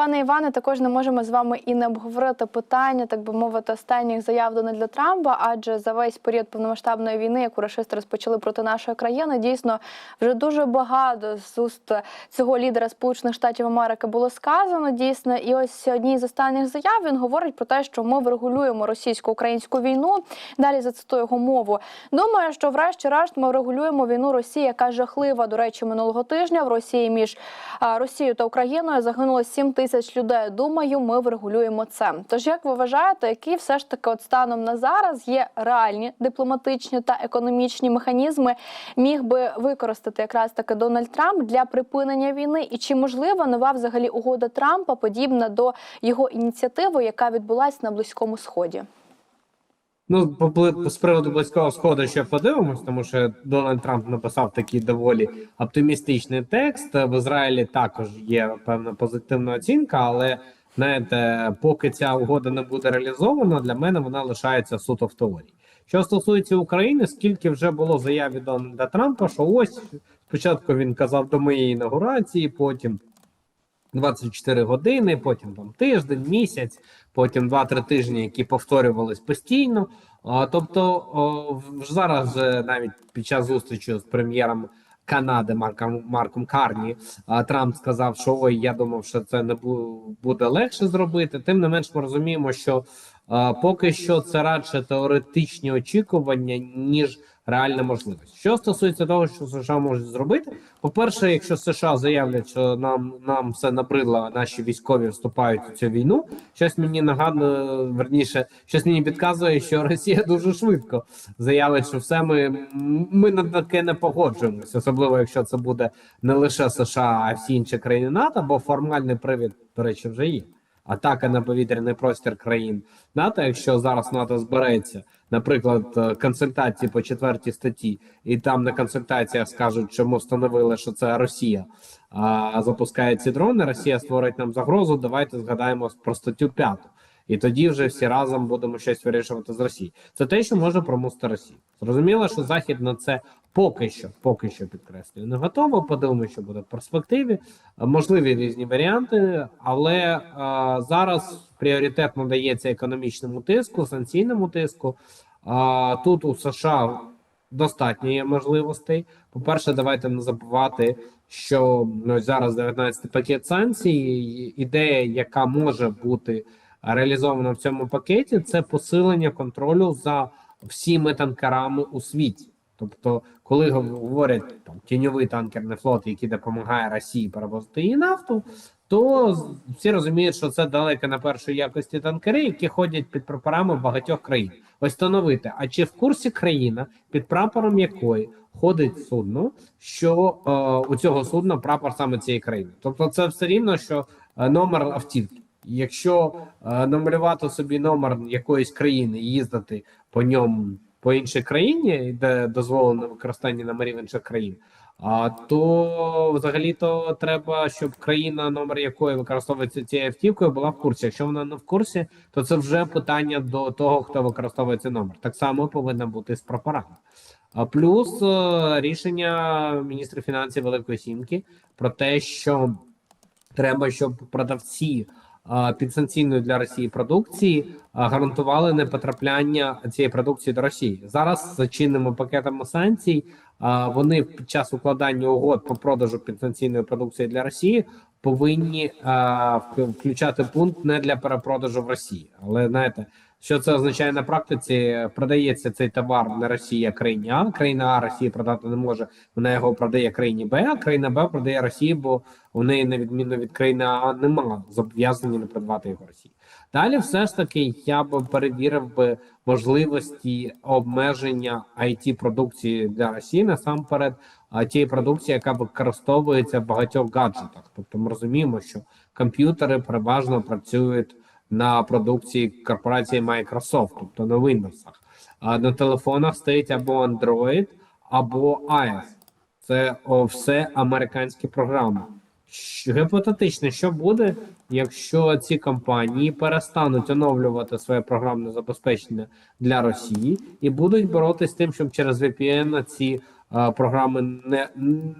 Пане Іване, також не можемо з вами і не обговорити питання, так би мовити, останніх заяв Дональда Трампа, адже за весь період повномасштабної війни, яку рашисти розпочали проти нашої країни, дійсно вже дуже багато з уст цього лідера Сполучених Штатів Америки було сказано. Дійсно, і ось одній з останніх заяв він говорить про те, що ми врегулюємо російсько-українську війну. Далі зацитую його мову. Думаю, що врешті-решт ми врегулюємо війну Росії, яка жахлива. До речі, минулого тижня в Росії між Росією та Україною загинуло 7 тисяч людей. Думаю, ми врегулюємо це. Тож, як ви вважаєте, які все ж таки от станом на зараз є реальні дипломатичні та економічні механізми, міг би використати якраз таки Дональд Трамп для припинення війни? І чи можлива нова взагалі угода Трампа подібна до його ініціативи, яка відбулася на близькому сході? Ну, з приводу близького сходу ще подивимось, тому що Дональд Трамп написав такий доволі оптимістичний текст. В Ізраїлі також є певна позитивна оцінка, але знаєте, поки ця угода не буде реалізована, для мене вона лишається суто в теорії. Що стосується України, скільки вже було заяв від Дональда Трампа, що ось спочатку він казав до моєї інаугурації, потім 24 години, потім там тиждень, місяць, потім 2-3 тижні, які повторювались постійно. Тобто о, зараз вже навіть під час зустрічі з прем'єром Канади Марком Марком Карні Трамп сказав, що ой, я думав, що це не буде легше зробити. Тим не менш, ми розуміємо, що поки що це радше теоретичні очікування, ніж реальна можливість. Що стосується того, що США можуть зробити, по-перше, якщо США заявлять, що нам нам все набридло, наші військові вступають у цю війну, щось мені нагадує, верніше, щось мені підказує, що Росія дуже швидко заявить, що все ми, ми на таке не погоджуємося, особливо якщо це буде не лише США, а всі інші країни НАТО, бо формальний привід, до речі, вже є. Атака на повітряний простір країн НАТО, якщо зараз НАТО збереться, наприклад, е, консультації по четвертій статті, і там на консультаціях скажуть, чому встановили, що це Росія а, запускає ці дрони. Росія створить нам загрозу. Давайте згадаємо про статтю 5. І тоді вже всі разом будемо щось вирішувати з Росії. Це те, що може промусити Росію. Зрозуміло, що Захід на це поки що, поки що підкреслюю, не готово. Подивимося, що буде в перспективі. Е, Можливі різні варіанти, але е, зараз пріоритет надається економічному тиску, санкційному тиску. А тут у США достатньо є можливостей. По-перше, давайте не забувати, що ну, зараз 19 пакет санкцій. Ідея, яка може бути реалізована в цьому пакеті, це посилення контролю за всіми танкерами у світі. Тобто, коли говорять там тіньовий танкерний флот, який допомагає Росії перевозити її нафту, то всі розуміють, що це далеко на першої якості танкери, які ходять під прапорами багатьох країн. Ось встановити, а чи в курсі країна, під прапором якої ходить судно, що е, у цього судна прапор саме цієї країни? Тобто, це все рівно, що е, номер автівки. Якщо е, намалювати собі номер якоїсь країни і їздити по ньому по іншій країні, де дозволено використання номерів інших країн, а то взагалі-то треба, щоб країна, номер якої використовується цією автівкою, була в курсі. Якщо вона не в курсі, то це вже питання до того, хто використовує цей номер. Так само повинно бути з прапорами. А плюс е, рішення міністра фінансів Великої Сімки про те, що треба, щоб продавці підсанкційної для Росії продукції гарантували гарантували непотрапляння цієї продукції до Росії. Зараз за чинними пакетами санкцій вони під час укладання угод по продажу підсанкційної продукції для Росії повинні включати пункт не для перепродажу в Росії. Але знаєте, що це означає на практиці? Продається цей товар на Росії як країні А, країна А Росії продати не може. Вона його продає країні Б, а країна Б продає Росії, бо у неї, на відміну від країни А, немає зобов'язання не продавати його Росії. Далі, все ж таки, я би перевірив би можливості обмеження it продукції для Росії насамперед тієї продукції, яка використовується в багатьох гаджетах. Тобто, ми розуміємо, що комп'ютери переважно працюють на продукції корпорації Microsoft, тобто на Windows. А на телефонах стоїть або Android, або iOS. Це все американські програми. Щ- Гіпотетично, що буде, якщо ці компанії перестануть оновлювати своє програмне забезпечення для Росії і будуть боротися з тим, щоб через VPN ці програми не,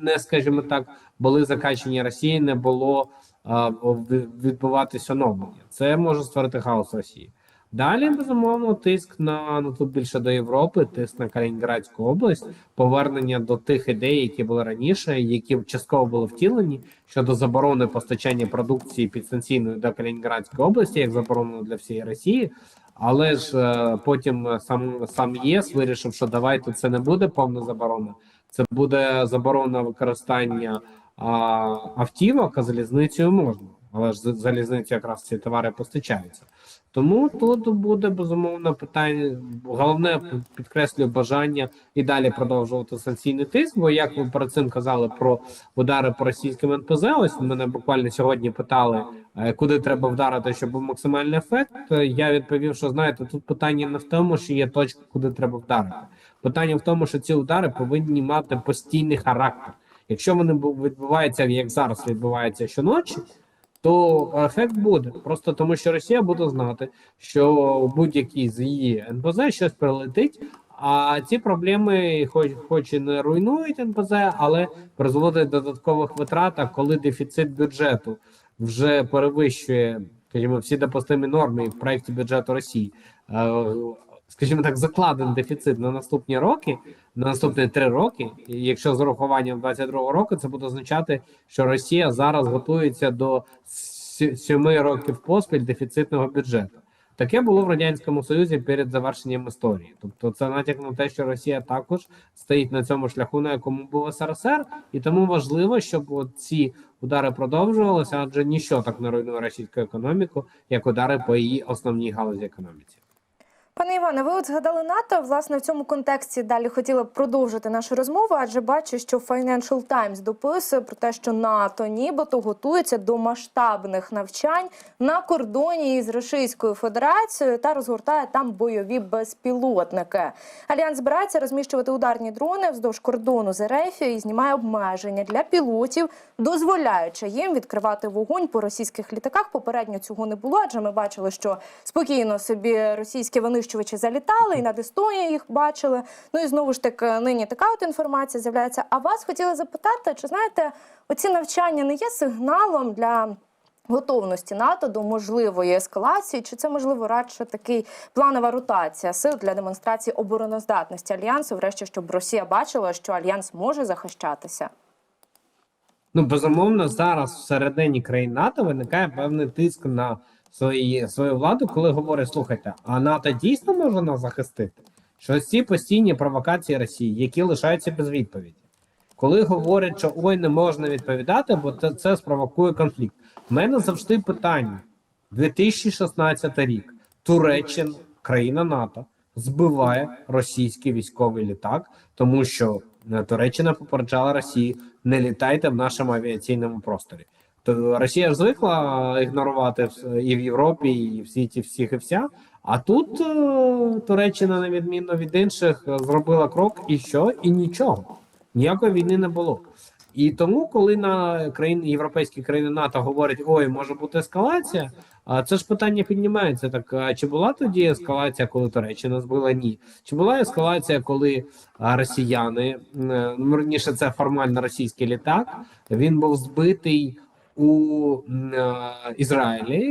не, скажімо так, були закачені Росії, не було а, в- відбуватись оновлення. Це може створити хаос Росії. Далі, безумовно, тиск на ну тут більше до Європи, тиск на Калінінградську область, повернення до тих ідей, які були раніше, які частково були втілені щодо заборони постачання продукції підстанційної до Калінінградської області, як заборонено для всієї Росії. Але ж е, потім е, сам сам ЄС вирішив, що давайте це не буде повна заборона, це буде заборона використання а, автівок, а залізницею можна. Але ж з- залізницею якраз ці товари постачаються. Тому тут буде безумовно питання. Головне підкреслюю бажання і далі продовжувати санкційний тиск. Бо як ви перед цим казали про удари по російським НПЗ, ось мене буквально сьогодні питали, е, куди треба вдарити, щоб був максимальний ефект. Я відповів, що знаєте, тут питання не в тому, що є точка, куди треба вдарити. Питання в тому, що ці удари повинні мати постійний характер. Якщо вони відбуваються, як зараз відбувається щоночі, то ефект буде просто тому, що Росія буде знати, що будь-який з її НПЗ щось прилетить. А ці проблеми, хоч хоч і не руйнують НПЗ, але призводять до додаткових витрат. Коли дефіцит бюджету вже перевищує, скажімо, всі допустимі норми в проєкті бюджету Росії, е, скажімо так, закладений дефіцит на наступні роки, на наступні три роки. І якщо з урахуванням 22 року, це буде означати, що Росія зараз готується до сьоми років поспіль дефіцитного бюджету. Таке було в радянському союзі перед завершенням історії. Тобто, це натяк на те, що Росія також стоїть на цьому шляху, на якому був СРСР, і тому важливо, щоб ці удари продовжувалися, адже ніщо так не руйнує російську економіку, як удари по її основній галузі економіці. Пане Іване, ви от згадали НАТО. Власне, в цьому контексті далі хотіла б продовжити нашу розмову, адже бачу, що Financial Times дописує про те, що НАТО нібито готується до масштабних навчань на кордоні із Російською Федерацією та розгортає там бойові безпілотники. Альянс збирається розміщувати ударні дрони вздовж кордону з РФ і знімає обмеження для пілотів, дозволяючи їм відкривати вогонь по російських літаках. Попередньо цього не було, адже ми бачили, що спокійно собі російські винищувачі залітали і над Естонією їх бачили. Ну і знову ж таки, нині така от інформація з'являється. А вас хотіла запитати, чи знаєте, оці навчання не є сигналом для. Готовності НАТО до можливої ескалації, чи це можливо радше такий планова ротація сил для демонстрації обороноздатності альянсу, врешті, щоб Росія бачила, що альянс може захищатися? Ну, безумовно, зараз всередині країн НАТО виникає певний тиск на свої, свою владу, коли говорять: слухайте, а НАТО дійсно може нас захистити? Що ці постійні провокації Росії, які лишаються без відповіді, коли говорять, що ой, не можна відповідати, бо це, це спровокує конфлікт. У мене завжди питання: 2016 рік Туреччина, країна НАТО, збиває російський військовий літак, тому що е, Туреччина попереджала Росії: не літайте в нашому авіаційному просторі. То Росія ж звикла ігнорувати і в Європі, і в світі всіх і вся. А тут е, Туреччина, на відміну від інших, зробила крок і що, і нічого. Ніякої війни не було. І тому, коли на країни європейські країни НАТО говорять, ой, може бути ескалація, а це ж питання піднімається. Так а чи була тоді ескалація, коли Туреччина збила? Ні. Чи була ескалація, коли росіяни е, ну раніше це формально російський літак? Він був збитий у е, Ізраїлі.